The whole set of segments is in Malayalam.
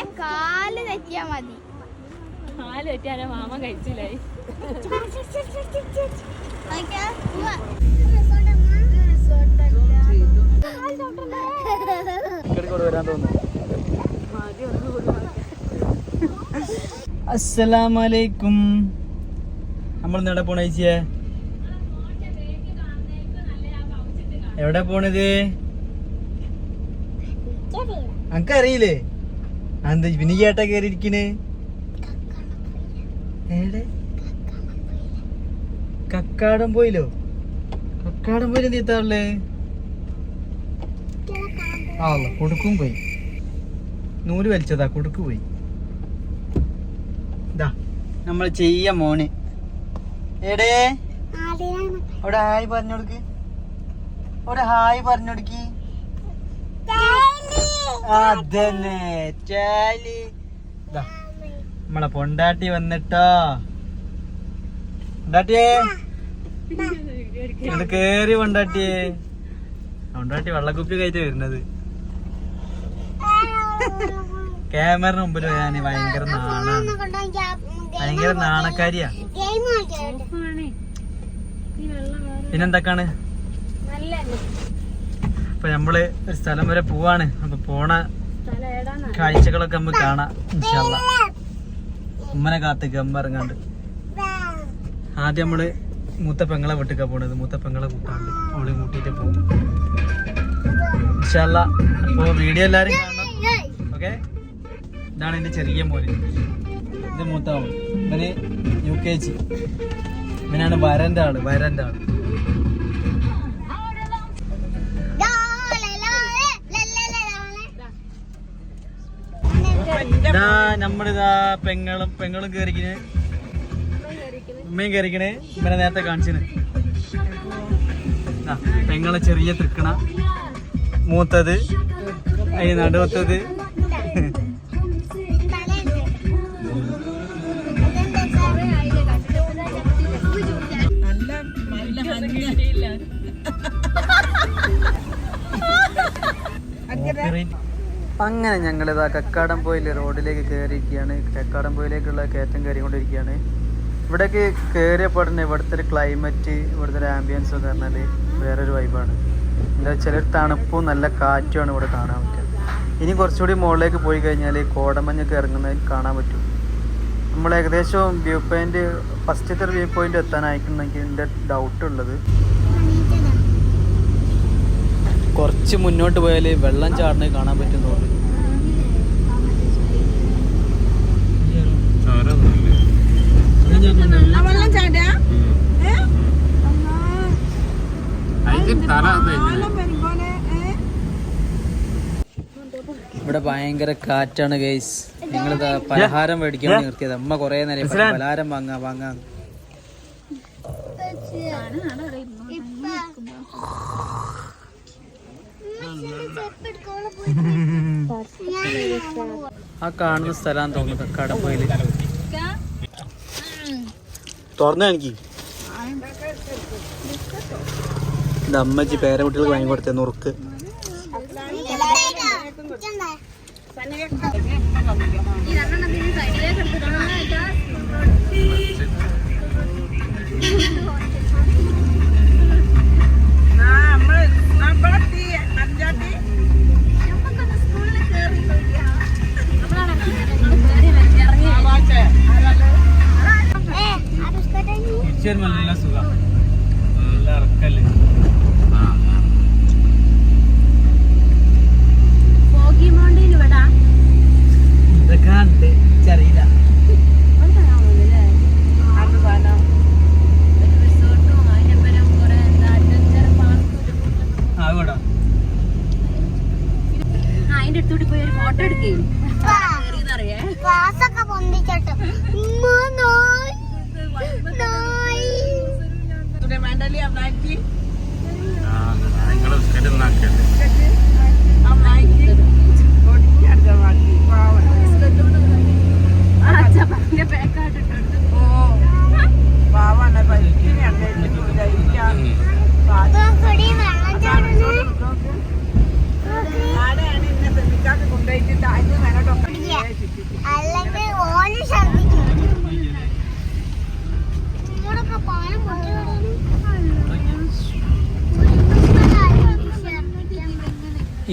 മോനെ കാൽ തെറ്റിയാ മതി. കാൽ തെറ്റാനോ മാമ കഴിച്ചില്ലായി നോക്കിയാ, പോവാ. ഇങ്ങോട്ട് വരാൻ തോന്നുന്നു. അസ്സലാമലൈക്കും. നമ്മൾ എവിടെ പോണ ചേച്ചിയെ? എവിടെ പോണത്? അനക്കറിയില്ലേ? എന്താ പിന്നെ ചേട്ടാ കേറിയിരിക്കണേ? എവിടെ? കക്കാടം പോയില്ലോ കക്കാടം പോയിൽ എന്ത് ചെയ്താളേ ആ കൊടുക്കും പോയി. നൂൽ വലിച്ചതാ കൊടുക്ക് പോയി. ഇതാ നമ്മൾ ചെയ്യ മോന്. എടേ അവിടെ ഹായ് പറഞ്ഞോടുക്ക് അവിടെ ഹായ് പറഞ്ഞോടുക്ക് അതന്നെ. ചാലി. നമ്മളെ പൊണ്ടാട്ടി വന്നിട്ടോ. പൊണ്ടാട്ടിയേ. ഇത് കേറി പൊണ്ടാട്ടിയേ. പൊണ്ടാട്ടി വെള്ളക്കുപ്പി കയറ്റി വരുന്നത്. ക്യാമറ മുമ്പിൽ വരാന് ഭയങ്കര നാണാണ്. ഭയങ്കര നാണക്കാരിയാ. പിന്നെന്തൊക്കെയാണ്? അപ്പൊ നമ്മൾ ഒരു സ്ഥലം വരെ പോവാണ്. അപ്പൊ പോണ കാഴ്ചകളൊക്കെ നമുക്ക് കാണാം ഇൻഷാല്ല ഉമ്മനെ കാത്തേക്ക് അമ്മ ഇറങ്ങാണ്ട്. ആദ്യം നമ്മൾ മൂത്ത പെങ്ങളെ വീട്ടിക്കാ പോണത്. മൂത്ത പെങ്ങളെ കൂട്ടാണ്ട് അവളെ കൂട്ടിയിട്ട് പോകും ഇൻഷാല്ല അപ്പൊ വീഡിയോ എല്ലാരും കാണണം. ഓക്കെ? ഇതാണ് എന്റെ ചെറിയ മോന്. ഇത് മൂത്ത ഇവന് യു കെ ജി. ഇവനാണ് വരന്റെ ആൾ വരന്റെ ആൾ. നമ്മളിതാ പെങ്ങളും പെങ്ങളും കേറിക്കിന്. ഉമ്മയും കേറിക്കണ് ഇവരെ നേരത്തെ കാണിച്ചിന്. പെങ്ങളെ ചെറിയ തൃക്കണ. മൂത്തത് അതിന് നടുവത്തത്. അങ്ങനെ ഞങ്ങളിതാ കക്കാടം പോയിൽ റോഡിലേക്ക് കയറിയിരിക്കുകയാണ് കക്കാടം പോയിലേക്കുള്ള കയറ്റം കയറിക്കൊണ്ടിരിക്കുകയാണ്. ഇവിടേക്ക് കയറിയപ്പോൾ തന്നെ ഇവിടുത്തെ ഒരു ക്ലൈമറ്റ് ഇവിടുത്തെ ഒരു ആംബിയൻസ് എന്ന് പറഞ്ഞാൽ വേറൊരു വൈബാണ് എന്താ ചില തണുപ്പും നല്ല കാറ്റുമാണ് ഇവിടെ കാണാൻ പറ്റുക. ഇനി കുറച്ചുകൂടി മുകളിലേക്ക് പോയി കഴിഞ്ഞാൽ കോടമഞ്ഞൊക്കെ ഇറങ്ങുന്നതിൽ കാണാൻ പറ്റും. നമ്മൾ ഏകദേശം വ്യൂ പോയിന്റ് ഫസ്റ്റത്തെ ഒരു വ്യൂ പോയിന്റ് എത്താനായിരിക്കുന്നെങ്കിൽ എന്റെ ഡൗട്ട് ഉള്ളത്. കുറച്ച് മുന്നോട്ട് പോയാൽ വെള്ളം ചാടുന്നത് കാണാൻ പറ്റും ഇവിടെ ഭയങ്കര കാറ്റാണ് ഗൈസ് നിങ്ങൾ പലഹാരം മേടിക്കാൻ നിർത്തിയത് അമ്മ കൊറേ നേരം പലഹാരം വാങ്ങാ വാങ്ങാ. ആ കാണുന്ന സ്ഥലം തോന്നുന്നു? കടമ്പയിൽ തുറന്ന എനിക്ക്? അമ്മച്ചി പേരക്കുട്ടികൾക്ക് വാങ്ങി കൊടുത്തേ നുറുക്ക്. നല്ല സുഖം. നല്ല ഇറക്കല്ലേ?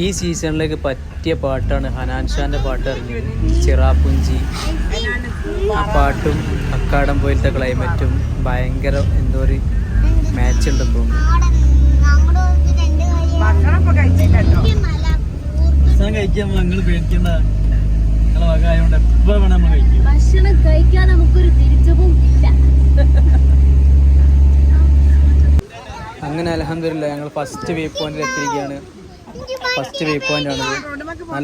ഈ സീസണിലേക്ക് പറ്റിയ പാട്ടാണ് ഹനാൻ ഷാന്റെ പാട്ട് ഇറങ്ങിയത് ചിറാപ്പുഞ്ചി ആ പാട്ടും അക്കാടം പോലത്തെ ക്ലൈമറ്റും ഭയങ്കര എന്തോ ഒരു മാച്ച് ഉണ്ടെന്ന് തോന്നുന്നു. കഴിക്കാൻ നിങ്ങൾ പേടിക്കണ്ട ഭക്ഷണം കഴിക്കാൻ നമുക്കൊരു തിരിച്ചവും ഇല്ല. അങ്ങനെ അലഹമില്ല ഞങ്ങൾ ഫസ്റ്റ് വ്യൂ പോയിന്റിൽ എത്തിയിരിക്കുകയാണ്. ഫസ്റ്റ് വ്യൂ പോയിന്റ് ആണ്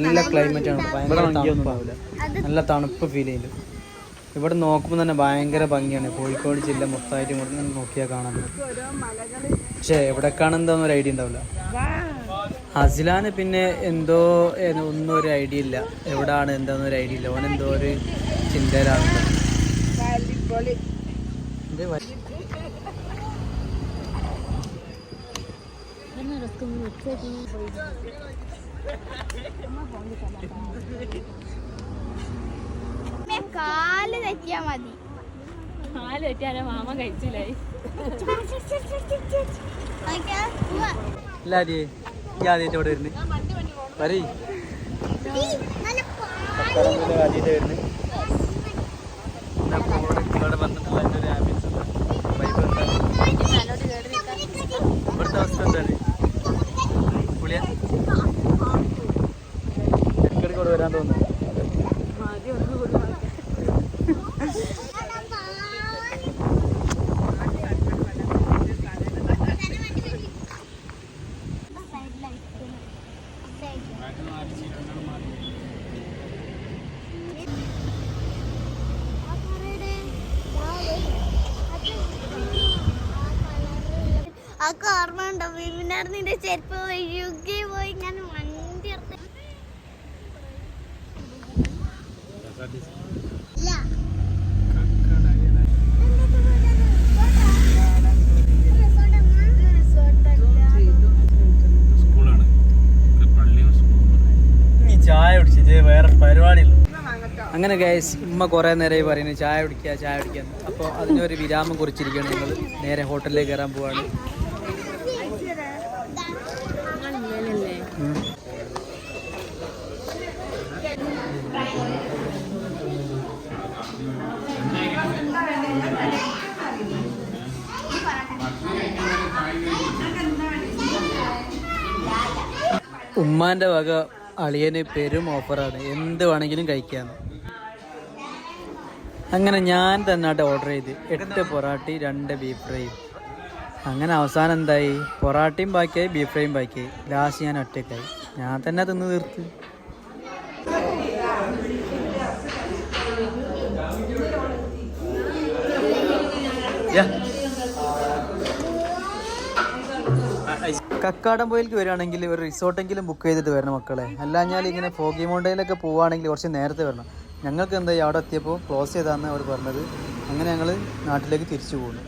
നല്ല ക്ലൈമറ്റ് ആണ്. ഭയങ്കര തണുപ്പാവില്ല നല്ല തണുപ്പ് ഫീൽ ചെയ്തു. ഇവിടെ നോക്കുമ്പോൾ തന്നെ ഭയങ്കര ഭംഗിയാണ്. കോഴിക്കോട് ജില്ല മൊത്തമായിട്ട് ഇങ്ങോട്ട് നിന്ന് നോക്കിയാൽ കാണാൻ പക്ഷേ എവിടെ എന്താണെന്ന് ഒരു ഐഡിയ ഉണ്ടാവില്ല. ഹസിലാന് പിന്നെ എന്തോ ഒന്നും ഒരു ഐഡിയ ഇല്ല. എവിടാണ് എന്താണെന്നൊരു ഐഡിയ ഇല്ല. ഓൻ എന്തോ ഒരു ചിന്തയിലാണ് ഇത് വ- കാൽ തെറ്റിയാ മതി. കാൽ വെറ്റാരെ മാമ കഴിച്ചില്ലേ? ഓക്കേ, ഉവ്വ. ഇല്ല ആദ്യേ ഈ ആദ്യമായിട്ട് ഇവിടെ വരുന്നത് വരീ ആദ്യമായിട്ട് വരുന്നു. ഇവിടെ വന്നിട്ടുള്ള എന്റെ ഒരു ആംബിയൻസ് ഇവിടുത്തെ അവസ്ഥ എന്താണ്? പുളിയ ഇടയ്ക്കിടയ്ക്ക് ഇവിടെ വരാൻ തോന്നുന്നു. ആ ഓർമ്മ ഉണ്ടോ വിമിനാർ നിന്റെ ചെരുപ്പ് ഒഴുകി പോയി ഞാൻ വണ്ടി ചായ കുടിച്ച് വേറെ പരിപാടിയില്ല അങ്ങനെ ഗൈസ് ഉമ്മ കുറേ നേരമായി പറയുന്നത് ചായ കുടിക്കുക ചായ കുടിക്കുക അപ്പോൾ അതിനൊരു വിരാമം കുറിച്ചിരിക്കുകയാണ് നിങ്ങൾ നേരെ ഹോട്ടലിലേക്ക് കയറാൻ പോവാണ്. ഉമ്മാന്റെ വക അളിയന് പെരും ഓഫറാണ്. എന്ത് വേണമെങ്കിലും കഴിക്കാം അങ്ങനെ ഞാൻ തന്നെ ഓർഡർ ചെയ്ത്. എട്ട് പൊറാട്ടി രണ്ട് ബീഫ് ഫ്രൈയും അങ്ങനെ അവസാനം എന്തായി? പൊറാട്ടയും ബാക്കിയായി ബീഫ് ഫ്രൈയും ബാക്കിയായി. ലാസ്റ്റ് ഞാൻ ഒറ്റയ്ക്കായി. ഞാൻ തന്നെ തിന്ന് തീർത്ത്. കക്കാടം പോയിലേക്ക് വരികയാണെങ്കിൽ ഒരു റിസോർട്ടെങ്കിലും ബുക്ക് ചെയ്തിട്ട് വരണം മക്കളെ. അല്ലാഞ്ഞാൽ ഇങ്ങനെ ഫോഗി മൗണ്ടയിലൊക്കെ പോവുകയാണെങ്കിൽ കുറച്ച് നേരത്തെ വരണം. ഞങ്ങൾക്ക് എന്തായി? അവിടെ എത്തിയപ്പോൾ ക്ലോസ് ചെയ്താന്ന് അവർ പറഞ്ഞത്. അങ്ങനെ ഞങ്ങൾ നാട്ടിലേക്ക് തിരിച്ചു പോകുന്നു.